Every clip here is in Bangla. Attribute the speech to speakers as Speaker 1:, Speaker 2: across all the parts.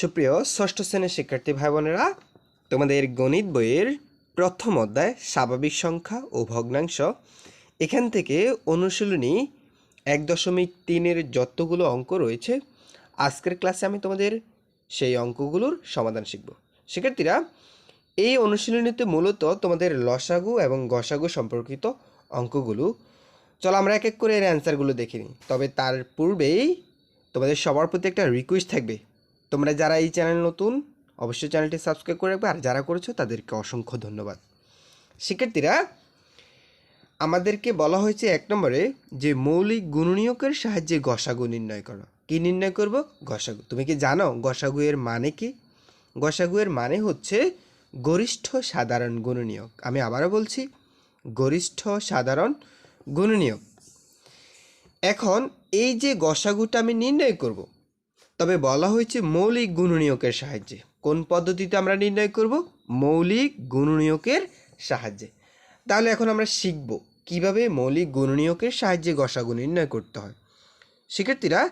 Speaker 1: সুপ্রিয় ষষ্ঠ শ্রেণির শিক্ষার্থী ভাই বোনেরা তোমাদের গণিত বইয়ের প্রথম অধ্যায় স্বাভাবিক সংখ্যা ও ভগ্নাংশ। এখান থেকে অনুশীলনী এক দশমিক তিনের যতগুলো অঙ্ক রয়েছে, আজকের ক্লাসে আমি তোমাদের সেই অঙ্কগুলোর সমাধান শিখব। শিক্ষার্থীরা, এই অনুশীলনীতে মূলত তোমাদের লসাগু এবং গসাগু সম্পর্কিত অঙ্কগুলো। চলো আমরা এক এক করে এর অ্যান্সারগুলো দেখিনি তবে তার পূর্বেই তোমাদের সবার প্রতি একটা রিকোয়েস্ট থাকবে। তোমরা যারা এই চ্যানেল নতুন, অবশ্যই চ্যানেলটি সাবস্ক্রাইব করে রাখবে, আর যারা করেছ তাদেরকে অসংখ্য ধন্যবাদ। শিক্ষার্থীরা, আমাদেরকে বলা হয়েছে এক নম্বরে যে মৌলিক গুণনীয়কের সাহায্যে গসাগু নির্ণয় করো। কি নির্ণয় করব? গসাগু। তুমি কি জানো গসাগু এর মানে কি? গসাগু এর মানে হচ্ছে গরিষ্ঠ সাধারণ গুণনীয়ক আমি আবারও বলছি, গরিষ্ঠ সাধারণ গুণনীয়ক এখন এই যে গসাগুটা আমি নির্ণয় করব তবে বলা হয়েছে মৌলিক গুণনীয়কের সাহায্যে। কোন পদ্ধতিতে আমরা নির্ণয় করব? মৌলিক গুণনীয়কের সাহায্যে। তাহলে এখন আমরা শিখব কীভাবে মৌলিক গুণনীয়কের সাহায্যে গসাগু নির্ণয় করতে হয়। শিক্ষার্থীরা,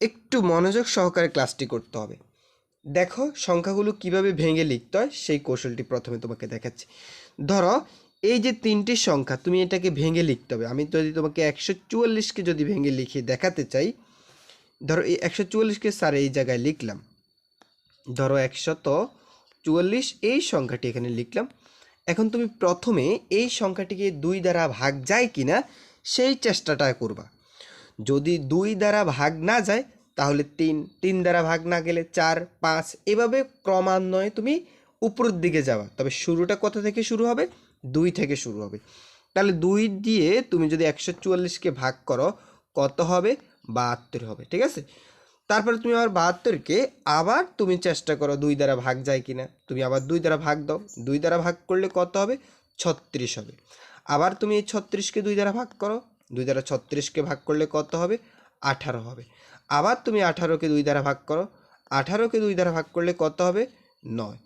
Speaker 1: একটু মনোযোগ সহকারে ক্লাসটি করতে হবে। দেখো সংখ্যাগুলো কীভাবে ভেঙে লিখতে হয়, সেই কৌশলটি প্রথমে তোমাকে দেখাচ্ছি। ধরো, এই যে তিনটি সংখ্যা, তুমি এটাকে ভেঙে লিখতে হবে। আমি যদি তোমাকে একশো চুয়াল্লিশকে যদি ভেঙে লিখে দেখাতে চাই ধরো এই একশো চুয়াল্লিশকে স্যার এই জায়গায় লিখলাম। ধরো একশত চুয়াল্লিশ এই সংখ্যাটি এখানে লিখলাম। এখন তুমি প্রথমে এই সংখ্যাটিকে দুই দ্বারা ভাগ যায় কি না সেই চেষ্টাটা করবা। যদি দুই দ্বারা ভাগ না যায়, তাহলে তিন তিন দ্বারা ভাগ না গেলে চার, পাঁচ, এভাবে ক্রমান্বয়ে তুমি উপরের দিকে যাবা। তবে শুরুটা কোথা থেকে শুরু হবে? দুই থেকে শুরু হবে। তাহলে দুই দিয়ে তুমি যদি একশো চুয়াল্লিশকে ভাগ করো, কত হবে? বাহাত্তর হবে, ঠিক আছে? তারপরে তুমি আবার বাহাত্তরকে আবার তুমি চেষ্টা করো দুই দ্বারা ভাগ যায় কিনা। তুমি আবার দুই দ্বারা ভাগ দাও, দুই দ্বারা ভাগ করলে কত হবে? ছত্রিশ হবে। আবার তুমি এই ছত্রিশকে দুই দ্বারা ভাগ করো, দুই দ্বারা ছত্রিশকে ভাগ করলে কত হবে? আঠারো হবে। আবার তুমি আঠারোকে দুই দ্বারা ভাগ করো, আঠারোকে দুই দ্বারা ভাগ করলে কত হবে? নয়।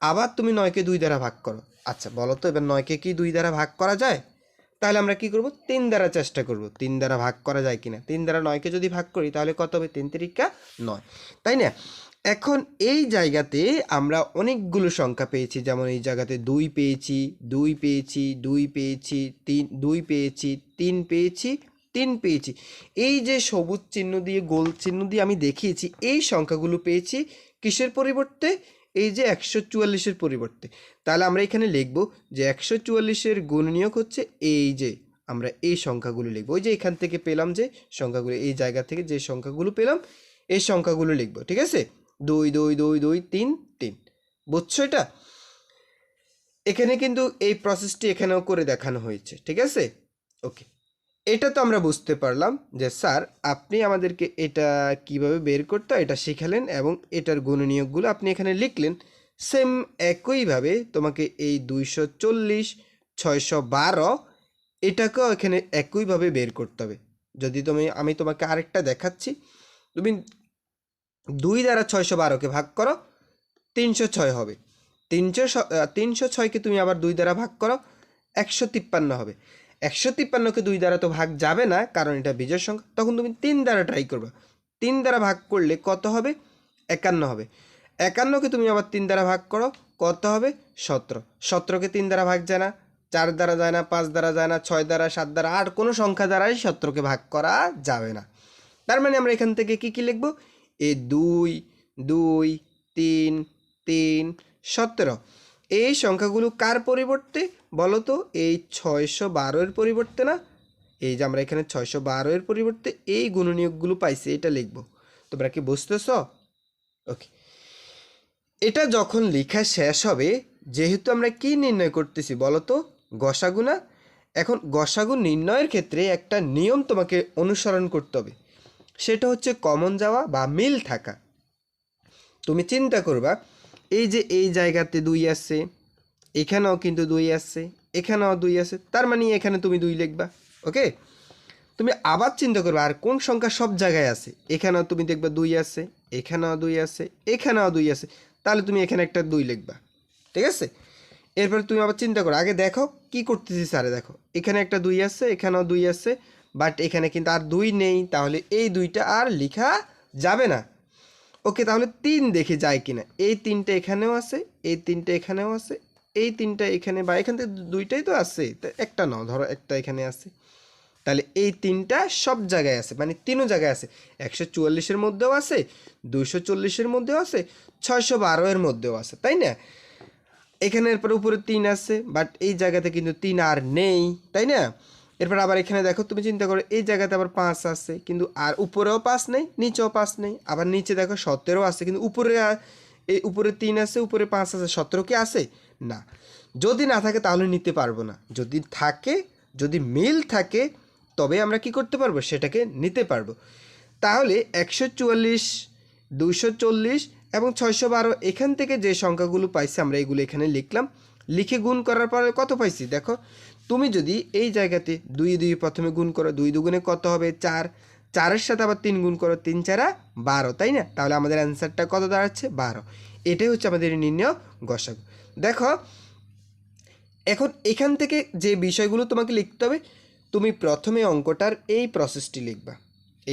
Speaker 1: আবার তুমি নয়কে দুই দ্বারা ভাগ করো। আচ্ছা বলো তো এবার নয়কে কি দুই দ্বারা ভাগ করা যায়? তাহলে আমরা কি করব? তিন দ্বারা চেষ্টা করব। তিন দ্বারা ভাগ করা যায় কিনা? তিন দ্বারা নয়কে যদি ভাগ করি, তাহলে কত হবে? তিন তিরিকা নয়। তাই না? এখন এই জায়গাতে আমরা অনেকগুলো সংখ্যা পেয়েছি। যেমন এই জায়গাতে দুই পেয়েছি দুই পেয়েছি দুই পেয়েছি, তিন, দুই পেয়েছি, তিন পেয়েছি তিন পেয়েছি। এই যে সবুজ চিহ্ন দিয়ে, গোল চিহ্ন দিয়ে আমি দেখিয়েছি, এই সংখ্যাগুলো পেয়েছি কিসের পরিবর্তে? এই যে একশো চুয়াল্লিশের পরিবর্তে, তাহলে আমরা এখানে লিখব যে একশো চুয়াল্লিশের গুণনীয়ক হচ্ছে এই যে, আমরা এই সংখ্যাগুলো লিখব। ওই যে এখান থেকে পেলাম যে সংখ্যাগুলো, এই জায়গা থেকে যে সংখ্যাগুলো পেলাম, এই সংখ্যাগুলো লিখব, ঠিক আছে? দুই দুই দুই দুই, তিন তিন। বুঝছ এটা? এখানে কিন্তু এই প্রসেসটি এখানেও করে দেখানো হয়েছে, ঠিক আছে? ওকে এটা তো আমরা বুঝতে পারলাম যে, স্যার, আপনি আমাদেরকে এটা কীভাবে বের করতে এটা শিখালেন এবং এটার গুণনীয়কগুলো আপনি এখানে লিখলেন। সেম একইভাবে তোমাকে এই দুইশো চল্লিশ, ছয়শো বারো এটাকেও এখানে একইভাবে বের করতে হবে। যদি তুমি, আমি তোমাকে আরেকটা দেখাচ্ছি। তুমি দুই দ্বারা ছয়শো বারোকে ভাগ করো, তিনশো ছয় হবে। তিনশো তিনশো ছয়কে তুমি আবার দুই দ্বারা ভাগ করো, একশো তিপ্পান্ন হবে। একশো তিপ্পান্নকে দুই দ্বারা তো ভাগ যাবে না, কারণ এটা বিজয় সংখ্যা। তখন তুমি তিন দ্বারা ট্রাই করবে। তিন দ্বারা ভাগ করলে কত হবে? একান্ন হবে। একান্নকে তুমি আবার তিন দ্বারা ভাগ করো, কত হবে? সতেরো। সতেরোকে তিন দ্বারা ভাগ যায় না, চার দ্বারা যায় না, পাঁচ দ্বারা যায় না, ছয় দ্বারা, সাত দ্বারা, আর কোনো সংখ্যা দ্বারাই সতেরোকে ভাগ করা যাবে না। তার মানে আমরা এখান থেকে কি কি লিখব? এ দুই দুই, তিন তিন, সতেরো। এই সংখ্যাগুলো কার পরিবর্তে? বলো তো এই ছয়শো বারোয়ের পরিবর্তে না? এই যে আমরা এখানে ছয়শো বারোয়ের পরিবর্তে এই গুণনীয়কগুলো পাইছি, এটা লিখব। তোমরা কি বুঝতেছ? ওকে। এটা যখন লেখা শেষ হবে, যেহেতু আমরা কি নির্ণয় করতেছি বলো তো গসাগুনা এখন গসাগু নির্ণয়ের ক্ষেত্রে একটা নিয়ম তোমাকে অনুসরণ করতে হবে। সেটা হচ্ছে কমন যাওয়া বা মিল থাকা। তুমি চিন্তা করবা এই যে এই জায়গাতে দুই আছে, এখানেও কিন্তু দুই আছে, এখানেও দুই আছে, তার মানে এখানে তুমি দুই লিখবা, ওকে? তুমি আবার চিন্তা করবে, আর কোন সংখ্যা সব জায়গায় আছে? এখানেও তুমি দেখবা দুই আছে, এখানেও দুই আছে, এখানেও দুই আছে, তাহলে তুমি এখানে একটা দুই লিখবা, ঠিক আছে? এরপরে তুমি আবার চিন্তা করো, আগে দেখো কি করতেছি স্যারে, দেখো, এখানে একটা দুই আছে, এখানেও দুই আছে বাট এখানে কিন্তু আর দুই নেই, তাহলে এই দুইটা আর লেখা যাবে না। ওকে, তাহলে তিন দেখে যায় কিনা? এই তিনটা এখানেও আছে, এই তিনটা এখানেও আছে, এই তিনটা এখানে বা এখান থেকে দুইটাই তো আছে একটা নাও, ধরো একটা এখানে আছে। তাহলে এই তিনটা সব জায়গায় আছে মানে তিনও জায়গায় আছে। একশো চুয়াল্লিশের মধ্যেও আছে, দুইশো চল্লিশের মধ্যেও আছে, ছয়শো বারো এর মধ্যেও আছে, তাই না? এখানে এরপর উপরে তিন আছে বাট এই জায়গাতে কিন্তু তিন আর নেই, তাই না? এরপর আবার এখানে দেখো, তুমি চিন্তা করো, এই জায়গাতে আবার পাঁচ আছে, কিন্তু আর উপরেও পাঁচ নেই, নিচেও পাঁচ নেই। আবার নিচে দেখো, সতেরো আছে, কিন্তু উপরে এই উপরে তিন আছে, উপরে পাঁচ আছে, সতেরো কি আছে? না। যদি না থাকে তাহলে নিতে পারব না। যদি থাকে, যদি মিল থাকে, তবে আমরা কি করতে পারব? সেটাকে নিতে পারব। তাহলে একশো চুয়াল্লিশ দুশো চল্লিশ এবং ছয়শো বারো, এখান থেকে যে সংখ্যাগুলো পাইছি, আমরা এগুলো এখানে লিখলাম। লিখে গুণ করার পরে কত পাইছি? দেখো, তুমি যদি এই জায়গাতে দুই দুই প্রথমে গুণ করো, দুই দুগুণে কত হবে? চার। চারের সাথে আবার তিন গুণ করো, তিন চারা বারো, তাই না? তাহলে আমাদের অ্যান্সারটা কত দাঁড়াচ্ছে? বারো। এটাই হচ্ছে আমাদের নির্ণয় গসাগু দেখো, এখন এখান থেকে যে বিষয়গুলো তোমাকে লিখতে হবে, তুমি প্রথমে অঙ্কটার এই প্রসেসটি লিখবা।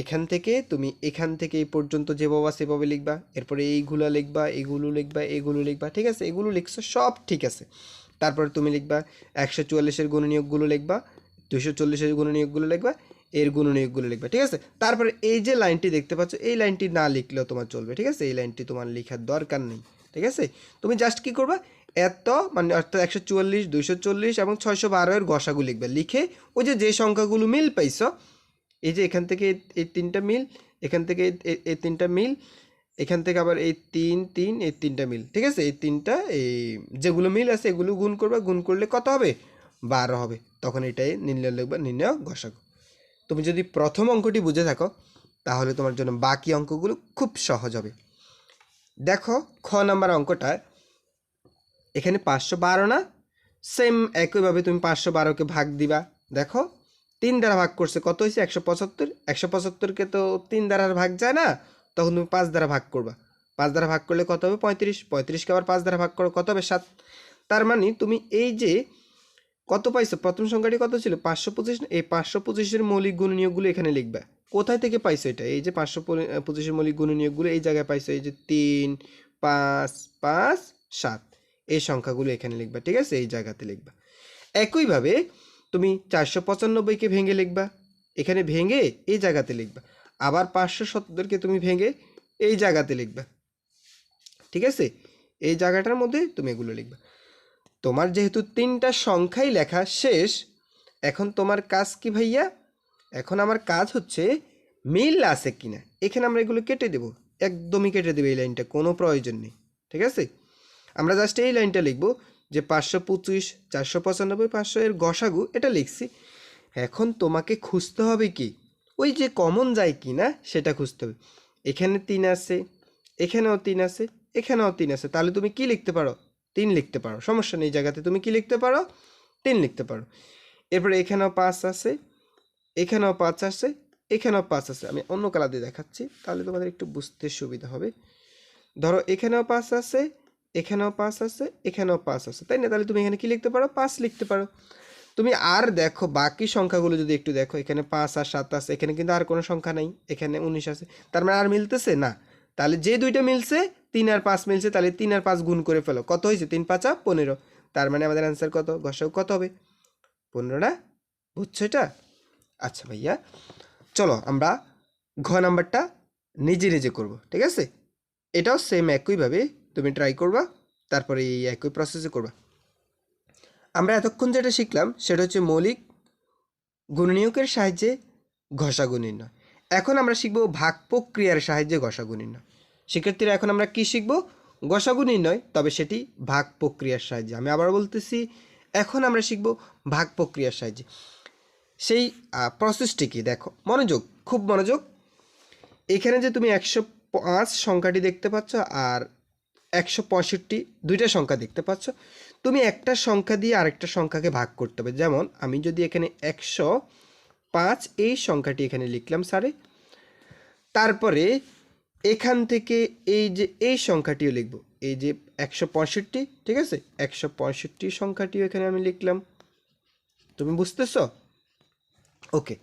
Speaker 1: এখান থেকে তুমি এখান থেকে এই পর্যন্ত যেভাবে সেভাবে লিখবা, এরপরে এইগুলো লিখবা, এগুলো লিখবা এগুলো লিখবা, ঠিক আছে? এগুলো লিখছো, সব ঠিক আছে। তারপরে তুমি লিখবা একশো চুয়াল্লিশের গুণনীয়কগুলো লিখবা দুশো চল্লিশের গুণনীয়কগুলো লিখবা, এর গুণনীয়কগুলো লিখবা, ঠিক আছে? তারপরে এই যে লাইনটি দেখতে পাচ্ছ, এই লাইনটি না লিখলেও তোমার চলবে, ঠিক আছে? এই লাইনটি তোমার লেখার দরকার নেই, ঠিক আছে? তুমি জাস্ট কি করবা? এত মানে অর্থাৎ একশো চুয়াল্লিশ, দুইশো চল্লিশ এবং ছয়শো বারো এর গসাগু লিখবে। লিখে ওই যে যে সংখ্যাগুলো মিল পাইছো এই যে এখান থেকে এই- তিনটা মিল, এখান থেকে এই- তিনটা মিল, এখান থেকে আবার এই তিন তিন, এই তিনটা মিল, ঠিক আছে? এই তিনটা, এই যেগুলো মিল আছে এগুলো গুণ করবে, গুণ করলে কত হবে? বারো হবে। তখন এটাই নির্ণয় লিখবা, নির্ণয় গসাগু তুমি যদি প্রথম অঙ্কটি বুঝে থাকো, তাহলে তোমার জন্য বাকি অঙ্কগুলো খুব সহজ হবে। দেখো, খ নাম্বার অঙ্কটা, এখানে পাঁচশো বারো না? সেম একইভাবে তুমি পাঁচশো বারোকে ভাগ দিবা। দেখো তিন দ্বারা ভাগ করছে, কত হয়েছে? একশো পঁচাত্তর। একশো পঁচাত্তরকে তো তিন দ্বারা আর ভাগ যায় না, তখন তুমি পাঁচ দ্বারা ভাগ করবা। পাঁচ দ্বারা ভাগ করলে কত হবে? পঁয়ত্রিশ। পঁয়ত্রিশকে আবার পাঁচ দ্বারা ভাগ করো, কত হবে? সাত। তার মানে তুমি এই যে কত পাইছো? প্রথম সংখ্যাটি কত ছিল? পাঁচশো পঁচিশ। এই পাঁচশো পঁচিশের মৌলিক গুণনীয়কগুলো এখানে লিখবা। কোথায় থেকে পাইছো এটা? এই যে পাঁচশো পঁচিশের মৌলিক গুণনীয়কগুলো এই জায়গায় পাইছো, এই যে তিন, পাঁচ পাঁচ, সাত। এই সংখ্যাগুলো এখানে লিখবা, ঠিক আছে? এই জায়গাতে লিখবা। একইভাবে তুমি চারশো পঁচানব্বইকে ভেঙে লিখবা। এখানে ভেঙে এই জায়গাতে লিখবা। আবার পাঁচশো সত্তরকে তুমি ভেঙে এই জায়গাতে লিখবা। ঠিক আছে? এই জায়গাটার মধ্যে তুমি এগুলো লিখবা। তোমার যেহেতু তিনটা সংখ্যাই লেখা শেষ, এখন তোমার কাজ কি ভাইয়া? এখন আমার কাজ হচ্ছে মিল আছে কিনা। এখানে আমরা এগুলো কেটে দেব। একদমই কেটে দেবে এই লাইনটা, কোনো প্রয়োজন নেই। ঠিক আছে? আমরা জাস্ট এই লাইনটা লিখব। যে পাঁচশো পঁচিশ, চারশো পঁচানব্বই, পাঁচশো এর গসাগু, এটা লিখছি। এখন তোমাকে খুঁজতে হবে কি? ওই যে কমন যায় কি না, সেটা খুঁজতে হবে। এখানে তিন আছে, এখানেও তিন আছে, এখানেও তিন আছে। তাহলে তুমি কি লিখতে পারো? তিন লিখতে পারো। সমস্যা নেই জায়গাতে তুমি কি লিখতে পারো? তিন লিখতে পারো। এরপরে এখানেও পাঁচ আছে, এখানেও পাঁচ আছে, এখানেও পাঁচ আছে। আমি অন্য কালার দিয়ে দেখাচ্ছি, তাহলে তোমাদের একটু বুঝতে সুবিধা হবে। ধরো এখানেও পাঁচ আছে এখানেও পাঁচ আছে, এখানেও পাঁচ আছে। তাই না? তাহলে তুমি এখানে কি লিখতে পারো? পাঁচ লিখতে পারো। তুমি আর দেখো, বাকি সংখ্যাগুলো যদি একটু দেখো, এখানে পাঁচ আর সাত আছে, এখানে কিন্তু আর কোনো সংখ্যা নাই, এখানে উনিশ আছে। তার মানে আর মিলতেছে? না। তাহলে যে দুইটা মিলছে, তিন আর পাঁচ মিলছে, তাহলে তিন আর পাঁচ গুণ করে ফেলো। কত হয়েছে? তিন, পাঁচা পনেরো। তার মানে আমাদের অ্যান্সার কত? গসাও কত হবে? পনেরো না? বুঝছ এটা? আচ্ছা ভাইয়া, চলো আমরা ঘ নাম্বারটা নিজে নিজে করব, ঠিক আছে? এটাও সেম একইভাবে তুমি ট্রাই করবা, তারপরে এই একই প্রসেসে করবা। আমরা এতক্ষণ যেটা শিখলাম, সেটা হচ্ছে মৌলিক গুণনীয়কের সাহায্যে ঘষাগু নির্ণয়। এখন আমরা শিখব ভাগ প্রক্রিয়ার সাহায্যে ঘষাগু নির্ণয়। শিক্ষার্থীরা, এখন আমরা কি শিখব? ঘষাগু নির্ণয়, তবে সেটি ভাগ প্রক্রিয়ার সাহায্যে। আমি আবার বলতেছি, এখন আমরা শিখব ভাগ প্রক্রিয়ার সাহায্যে। সেই প্রসেসটি কি? দেখো, মনোযোগ, খুব মনোযোগ। এখানে যে তুমি একশো পাঁচ সংখ্যাটি দেখতে পাচ্ছ, আর একশো পঁয়ষট্টি দুইটা সংখ্যা দেখতে পাচ্ছ। তুমি একটা সংখ্যা দিয়ে আরেকটা সংখ্যাকে ভাগ করতে হবে। যেমন আমি যদি এখানে একশো পাঁচ এই সংখ্যাটি এখানে লিখলাম স্যারে, তারপরে এখান থেকে এই যে এই সংখ্যাটিও লিখব। এই যে একশো পঁয়ষট্টি, ঠিক আছে? একশো পঁয়ষট্টি সংখ্যাটিও এখানে আমি লিখলাম। তুমি বুঝতেছ? ওকে।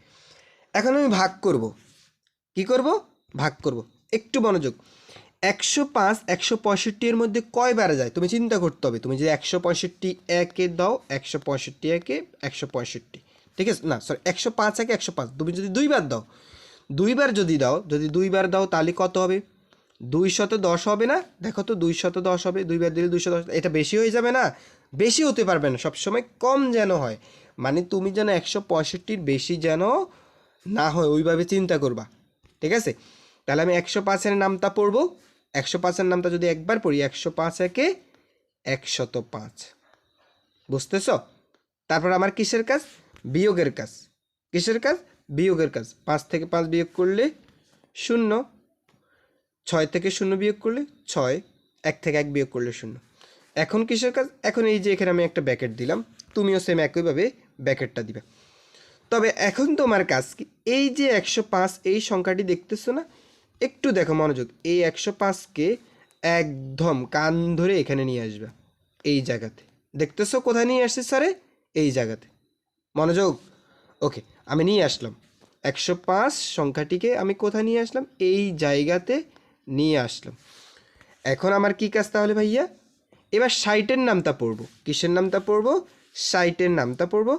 Speaker 1: এখন আমি ভাগ করব। কি করব? ভাগ করব। একটু মনোযোগ। একশো পাঁচ, একশো পঁয়ষট্টির মধ্যে কয়বার যায়? তুমি চিন্তা করতে হবে। তুমি যদি একশো পঁয়ষট্টি একে দাও, একশো পঁয়ষট্টি একে একশো পঁয়ষট্টি। ঠিক আছে? না সরি একশো পাঁচ একে একশো পাঁচ। তুমি যদি দুইবার দাও, দুইবার যদি দাও, যদি দুইবার দাও, তাহলে কত হবে? দুই শত দশ হবে না? দেখো তো দুই শত দশ হবে। দুইবার দিলে দুইশো দশ, এটা বেশি হয়ে যাবে না? বেশি হতে পারবে না। সবসময় কম যেন হয়। মানে তুমি যেন একশো পঁয়ষট্টির বেশি যেন না হয়, ওইভাবে চিন্তা করবা। ঠিক আছে? তাহলে আমি একশো পাঁচের নামটা পড়ব। একশো পাঁচের নামটা যদি একবার পড়ি, একশো পাঁচ একে একশত পাঁচ। বুঝতেছ? তারপর আমার কিসের কাজ? বিয়োগের কাজ। কিসের কাজ? বিয়োগের কাজ। পাঁচ থেকে পাঁচ বিয়োগ করলে শূন্য। ছয় থেকে শূন্য বিয়োগ করলে ছয়। এক থেকে এক বিয়োগ করলে শূন্য। এখন কিসের কাজ? এখন এই যে এখানে আমি একটা ব্যাকেট দিলাম, তুমিও সেম একইভাবে ব্যাকেটটা দিবে। তবে এখন তোমার কাজ কি? এই যে একশো পাঁচ, এই সংখ্যাটি দেখতেছো না? একটু দেখো মনোযোগ। এই একশো পাঁচকে একদম কান ধরে এখানে নিয়ে আসবে, এই জায়গাতে। দেখতেছো কোথায় নিয়ে আসছে স্যারে এই জায়গাতে। মনোযোগ? ওকে, আমি নিয়ে আসলাম। একশো পাঁচ সংখ্যাটিকে আমি কোথায় নিয়ে আসলাম? এই জায়গাতে নিয়ে আসলাম। এখন আমার কি কাজ তাহলে ভাইয়া? এবার সাইটের নামটা পড়ব। কিসের নামটা পড়ব? সাইটের নামটা পড়ব।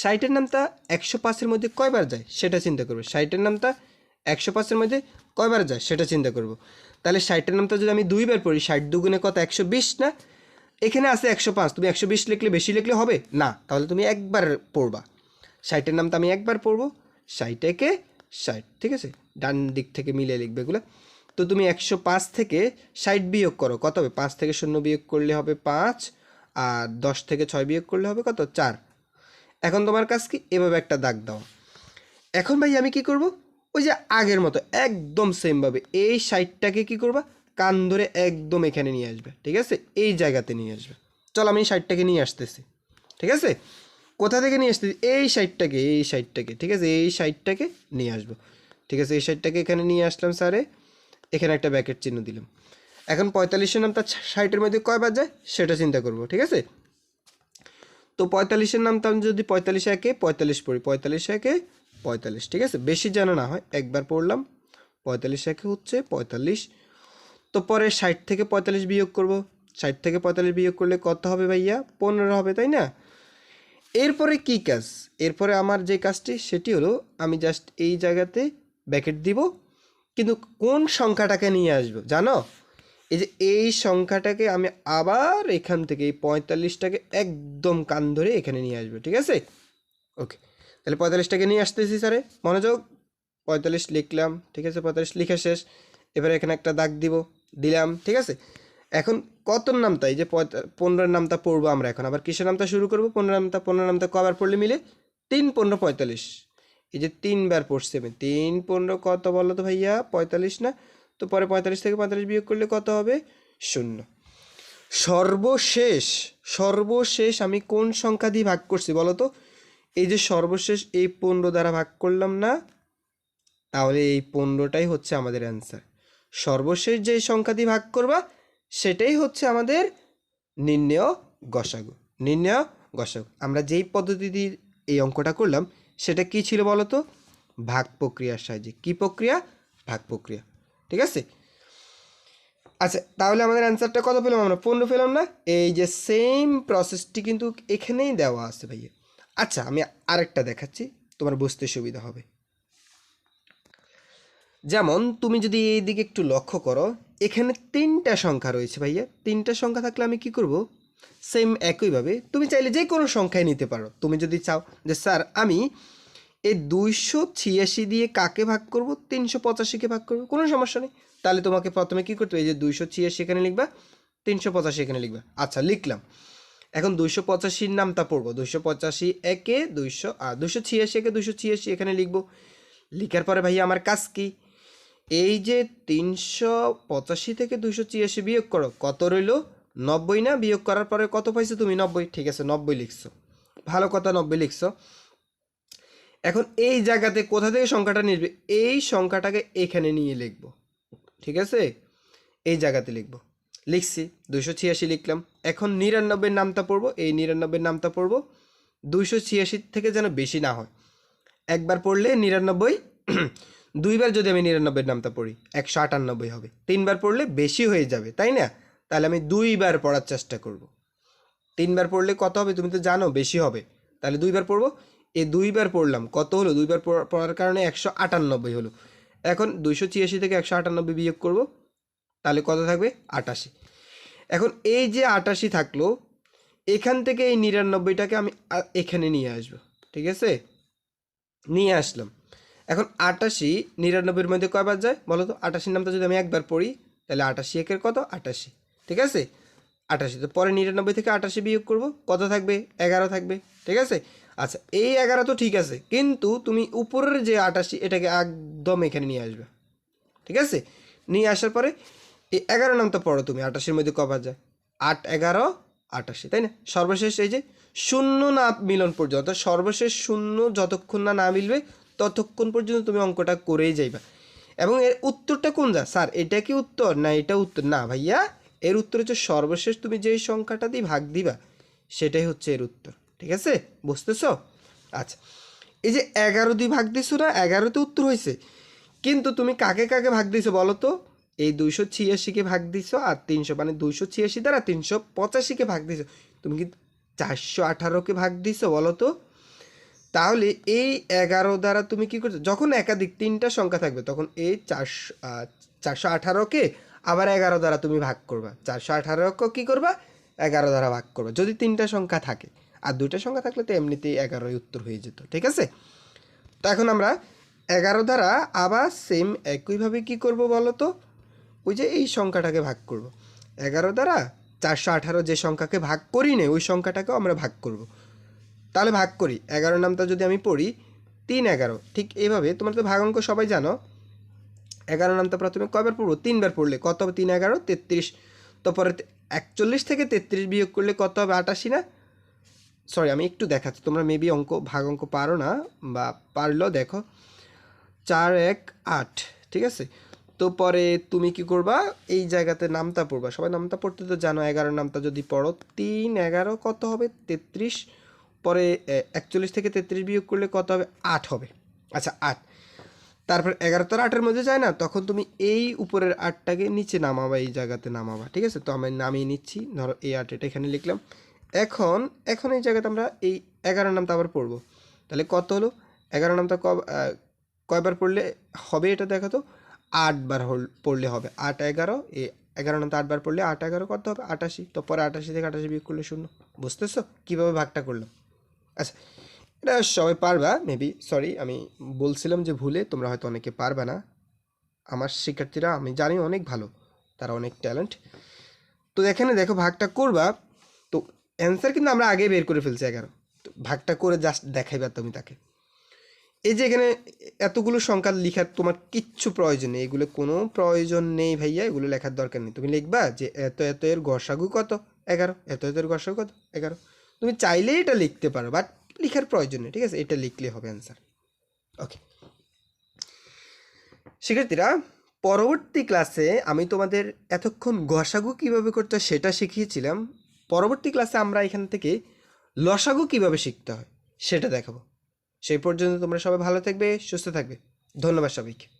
Speaker 1: সাইটের নামটা একশো পাঁচের মধ্যে কয়বার যায় সেটা চিন্তা করবে। সাইটের নামটা একশো পাঁচের মধ্যে কয়বার যায়, সেটা চিন্তা করব। তাহলে ষাটের নামটা যদি আমি দুইবার পড়ি, ষাট দুগুণে কত, একশো বিশ না? এখানে আছে একশো পাঁচ, তুমি একশো বিশ লিখলে বেশি লিখলে হবে? না, তাহলে তুমি একবার পড়বা। ষাটের নামটা আমি একবার পড়ব, ষাট একে ষাট, ঠিক আছে? ডান দিক থেকে মিলে লিখবে এগুলো। তো তুমি একশো পাঁচ থেকে ষাট বিয়োগ করো, কত হবে? পাঁচ থেকে শূন্য বিয়োগ করলে হবে পাঁচ, আর দশ থেকে ছয় বিয়োগ করলে হবে কত? চার। এখন তোমার কাজ কি? এভাবে একটা দাগ দাও। এখন ভাই আমি কি করব? ওই যে আগের মতো, একদম সেমভাবে এই সাইডটাকে কি করবা? কান ধরে একদম এখানে নিয়ে আসবে, ঠিক আছে? এই জায়গাতে নিয়ে আসবে। চল আমি এই সাইডটাকে নিয়ে আসতেছি, ঠিক আছে? কোথা থেকে নিয়ে আসতেছি? এই সাইডটাকে এই সাইডটাকে ঠিক আছে? এই সাইডটাকে নিয়ে আসব। ঠিক আছে, এই সাইডটাকে এখানে নিয়ে আসলাম স্যারে। এখানে একটা ব্যাকেট চিহ্ন দিলাম। এখন পঁয়তাল্লিশের নামটা ষাটের মধ্যে কয়বার যায় সেটা চিন্তা করব, ঠিক আছে? তো পঁয়তাল্লিশের নামটা আমি যদি পঁয়তাল্লিশ একে পঁয়তাল্লিশ পড়ি, পঁয়তাল্লিশ একে পঁয়তাল্লিশ, ঠিক আছে? বেশি যেন না হয়, একবার পড়লাম, পঁয়তাল্লিশ একে হচ্ছে পঁয়তাল্লিশ। তো পরে ষাট থেকে পঁয়তাল্লিশ বিয়োগ করব। ষাট থেকে পঁয়তাল্লিশ বিয়োগ করলে কত হবে ভাইয়া? পনেরো হবে, তাই না? এরপরে কি কাজ? এরপরে আমার যে কাজটি, সেটি হলো আমি জাস্ট এই জায়গাতে ব্যাকেট দিব। কিন্তু কোন সংখ্যাটাকে নিয়ে আসব, জানো? এই যে এই সংখ্যাটাকে আমি আবার এখান থেকে এই পঁয়তাল্লিশটাকে একদম কান ধরে এখানে নিয়ে আসব, ঠিক আছে? ওকে তাহলে পঁয়তাল্লিশটাকে নিয়ে আসতেছি স্যারে মনোযোগ। পঁয়তাল্লিশ লিখলাম, ঠিক আছে? পঁয়তাল্লিশ লিখে শেষ। এবারে এখানে একটা দাগ দিব, দিলাম, ঠিক আছে? এখন কত নামটা এই যে পনেরোর নামটা পড়ব আমরা এখন। আবার কিসের নামটা শুরু করব? পনেরো নামটা পনেরো নামটা কবার পড়লে মিলে? তিন, পনেরো, পঁয়তাল্লিশ। এই যে তিনবার পড়ছি আমি। তিন, পনেরো কত বলো তো ভাইয়া? পঁয়তাল্লিশ না? তো পরে পঁয়তাল্লিশ থেকে পঁয়তাল্লিশ বিয়োগ করলে কত হবে? শূন্য। সর্বশেষ সর্বশেষ আমি কোন সংখ্যা দিয়ে ভাগ করছি বলো তো? এই যে সর্বশেষ এই পনেরো দ্বারা ভাগ করলাম না, তাহলে এই পনেরোটাই হচ্ছে আমাদের অ্যান্সার সর্বশেষ যে সংখ্যা দিয়ে ভাগ করবা, সেটাই হচ্ছে আমাদের নির্ণয় গসাগু। নির্ণয় গসাগু। আমরা যেই পদ্ধতি দিয়ে এই অঙ্কটা করলাম, সেটা কি ছিল বলো তো ভাগ প্রক্রিয়ার সাহায্যে। কী প্রক্রিয়া? ভাগ প্রক্রিয়া। ঠিক আছে? আচ্ছা তাহলে আমাদের অ্যান্সারটা কত পেলাম আমরা? পনেরো পেলাম না? এই যে সেম প্রসেসটি কিন্তু এখানেই দেওয়া আছে ভাইয়া। আচ্ছা আমি আরেকটা দেখাচ্ছি, তোমার বুঝতে সুবিধা হবে। যেমন, তুমি যদি এই দিকে একটু লক্ষ্য করো, এখানে তিনটা সংখ্যা রয়েছে ভাইয়া। তিনটা সংখ্যা থাকলে আমি কি করব? সেম একইভাবে তুমি চাইলে যে কোনো সংখ্যায় নিতে পারো। তুমি যদি চাও যে, স্যার, আমি এই দুইশো ছিয়াশি দিয়ে কাকে ভাগ করব? তিনশো পঁচাশিকে ভাগ করব? কোনো সমস্যা নেই। তাহলে তোমাকে প্রথমে কি করতে হবে? এই যে দুইশো ছিয়াশি এখানে লিখবা, তিনশো পঁচাশি এখানে লিখবা। আচ্ছা লিখলাম। এখন দুইশো পঁচাশির নামটা পড়ব। দুইশো পঁচাশি একে দুইশো, আর দুইশো ছিয়াশি একে দুইশো ছিয়াশি এখানে লিখব। লিখার পরে ভাইয়া আমার কাজ কি? এই যে তিনশো পঁচাশি থেকে দুইশো ছিয়াশি বিয়োগ করো, কত রইল? নব্বই না? বিয়োগ করার পরে কত পাইছো তুমি? নব্বই। ঠিক আছে, নব্বই লিখছো। ভালো কথা, নব্বই লিখছো। এখন এই জায়গাতে কোথা থেকে সংখ্যাটা নিবে? এই সংখ্যাটাকে এখানে নিয়ে লিখব। ঠিক আছে? এই জায়গাতে লিখব। লিখছি, দুইশো ছিয়াশি লিখলাম। এখন নিরানব্বই নামটা পড়ব, এই নিরানব্বই নামটা পড়ব, দুইশো ছিয়াশি থেকে যেন বেশি না হয়। একবার পড়লে নিরানব্বই, দুইবার যদি আমি নিরানব্বই নামটা পড়ি, একশো আটানব্বই হবে। তিনবার পড়লে বেশি হয়ে যাবে, তাই না? তাহলে আমি দুইবার পড়ার চেষ্টা করব। তিনবার পড়লে কত হবে তুমি তো জানো, বেশি হবে। তাহলে দুইবার পড়ব, এই দুইবার পড়লাম, কত হলো? দুইবার পড়- পড়ার কারণে একশো আটানব্বই হলো। এখন দুইশো ছিয়াশি থেকে একশো আটানব্বই বিয়োগ করব তাহলে কত থাকবে? আটাশি। এখন এই যে আটাশি থাকল, এখান থেকে এই নিরানব্বইটাকে আমি এখানে নিয়ে আসব, ঠিক আছে? নিয়ে আসলাম। এখন আটাশি নিরানব্বইয়ের মধ্যে কয়বার যায়? বলো তো আটাশির নামটা যদি আমি একবার পড়ি, তাহলে আটাশি একের কত? আটাশি, ঠিক আছে? আটাশি, তো পরে নিরানব্বই থেকে আটাশি বিয়োগ করব, কত থাকবে? এগারো থাকবে, ঠিক আছে? আচ্ছা এই এগারো তো ঠিক আছে, কিন্তু তুমি উপরের যে আটাশি, এটাকে একদম এখানে নিয়ে আসবে, ঠিক আছে? নিয়ে আসার পরে এই এগারো নামটা পড়ো তুমি, আটাশির মধ্যে কবার যায় আট, এগারো, আটাশি, তাই না? সর্বশেষ এই যে শূন্য না মিলন পর্যন্ত, অর্থাৎ সর্বশেষ শূন্য যতক্ষণ না না মিলবে, ততক্ষণ পর্যন্ত তুমি অঙ্কটা করেই যাইবা। এবং এর উত্তরটা কোন যা? স্যার, এটা কি উত্তর? না, এটা উত্তর। না, ভাইয়া, এর উত্তর হচ্ছে সর্বশেষ তুমি যেই সংখ্যাটা দিয়ে ভাগ দিবা, সেটাই হচ্ছে এর উত্তর। ঠিক আছে? বুঝতেছো? আচ্ছা এই যে এগারো দিয়ে ভাগ দিছো না, এগারোতে উত্তর হয়েছে কিন্তু তুমি কাকে কাকে ভাগ দিছো বলো তো? এই দুইশো ছিয়াশিকে ভাগ দিছো আর তিনশো মানে দুইশো ছিয়াশি দ্বারা তিনশো পঁচাশিকে ভাগ দিছো। তুমি কি চারশো আঠারোকে ভাগ দিছো বলো তো? তাহলে এই এগারো দ্বারা তুমি কি করছ? যখন একাধিক তিনটা সংখ্যা থাকবে, তখন এই চারশো চারশো আঠারোকে আবার এগারো দ্বারা তুমি ভাগ করবা। চারশো আঠারোকে কী করবা? এগারো দ্বারা ভাগ করবা, যদি তিনটা সংখ্যা থাকে। আর দুইটা সংখ্যা থাকলে তো এমনিতেই এগারোই উত্তর হয়ে যেত, ঠিক আছে? তো এখন আমরা এগারো দ্বারা আবার সেম একইভাবে কি করব বলো তো? ওই যে এই সংখ্যাটাকে ভাগ করব। এগারো দ্বারা চারশো আঠারো যে সংখ্যাকে ভাগ করি না, ওই সংখ্যাটাকেও আমরা ভাগ করব। তাহলে ভাগ করি। এগারো নামটা যদি আমি পড়ি, তিন এগারো। ঠিক এইভাবে, তোমরা তো ভাগ অঙ্ক সবাই জানো। এগারো নামটা প্রথমে কয়বার পড়ব? তিনবার পড়লে কত হবে? তিন এগারো, তেত্রিশ। তো পরে একচল্লিশ থেকে তেত্রিশ বিয়োগ করলে কত হবে? আটাশি না? সরি আমি একটু দেখাচ্ছি। তোমরা মেবি অঙ্ক ভাগ অঙ্ক পারো না বা পারলেও দেখো। চার এক আট, ঠিক আছে? তো পরে তুমি কি করবা? এই জায়গাতে নামতা পড়বা। সবাই নামতা পড়তে তো জানো, এগারো নামতা যদি পড়ো, তিন, এগারো কত হবে? তেত্রিশ। পরে একচল্লিশ থেকে তেত্রিশ বিয়োগ করলে কত হবে? আট হবে। আচ্ছা আট। তারপর এগারো তার আটের মধ্যে যায় না, তখন তুমি এই উপরের আটটাকে নিচে নামাবা, এই জায়গাতে নামাবা, ঠিক আছে? তো আমি নামিয়ে নিচ্ছি। ধরো এই আট এটা এখানে লিখলাম। এখন এখন এই জায়গাতে আমরা এই এগারো নামটা আবার পড়ব। তাহলে কত হলো? এগারো নামটা কয়বার পড়লে হবে এটা দেখো তো আটবার হল, পড়লে হবে। আট এগারো, এ এগারো নামটা আটবার পড়লে আট এগারো কত হবে, আটাশি। তো পরে আটাশি থেকে আটাশি বিয়োগ করলে শূন্য। বুঝতেছো? কীভাবে ভাগটা করলাম আচ্ছা এটা সবাই পারবা মেবি সরি আমি বলছিলাম যে ভুলে, তোমরা হয়তো অনেকে পারবা না। আমার শিক্ষার্থীরা, আমি জানি অনেক ভালো, তারা অনেক ট্যালেন্ট। তো এখানে দেখো ভাগটা করবা, তো অ্যান্সার কিন্তু আমরা আগে বের করে ফেলছি এগারো। তো ভাগটা করে জাস্ট দেখাইবা তুমি তাকে। এই যে এখানে এতগুলো সংখ্যা লেখার তোমার কিচ্ছু প্রয়োজন নেই। এগুলো কোনো প্রয়োজন নেই ভাইয়া, এগুলো লেখার দরকার নেই। তুমি লিখবা যে এত এত এর গসাগু কত? এগারো। এত এত এর গসাগু কত? এগারো। তুমি চাইলেই এটা লিখতে পারো বাট লেখার প্রয়োজন নেই, ঠিক আছে? এটা লিখলে হবে অ্যান্সার ওকে শিক্ষার্থীরা, পরবর্তী ক্লাসে আমি তোমাদের এতক্ষণ গসাগু কীভাবে করতে হয় সেটা শিখিয়েছিলাম। পরবর্তী ক্লাসে আমরা এখান থেকে লসাগু কীভাবে শিখতে হয় সেটা দেখাবো। সেই পর্যন্ত তোমরা সবাই ভালো থাকবে সুস্থ থাকবে। ধন্যবাদ সবাইকে।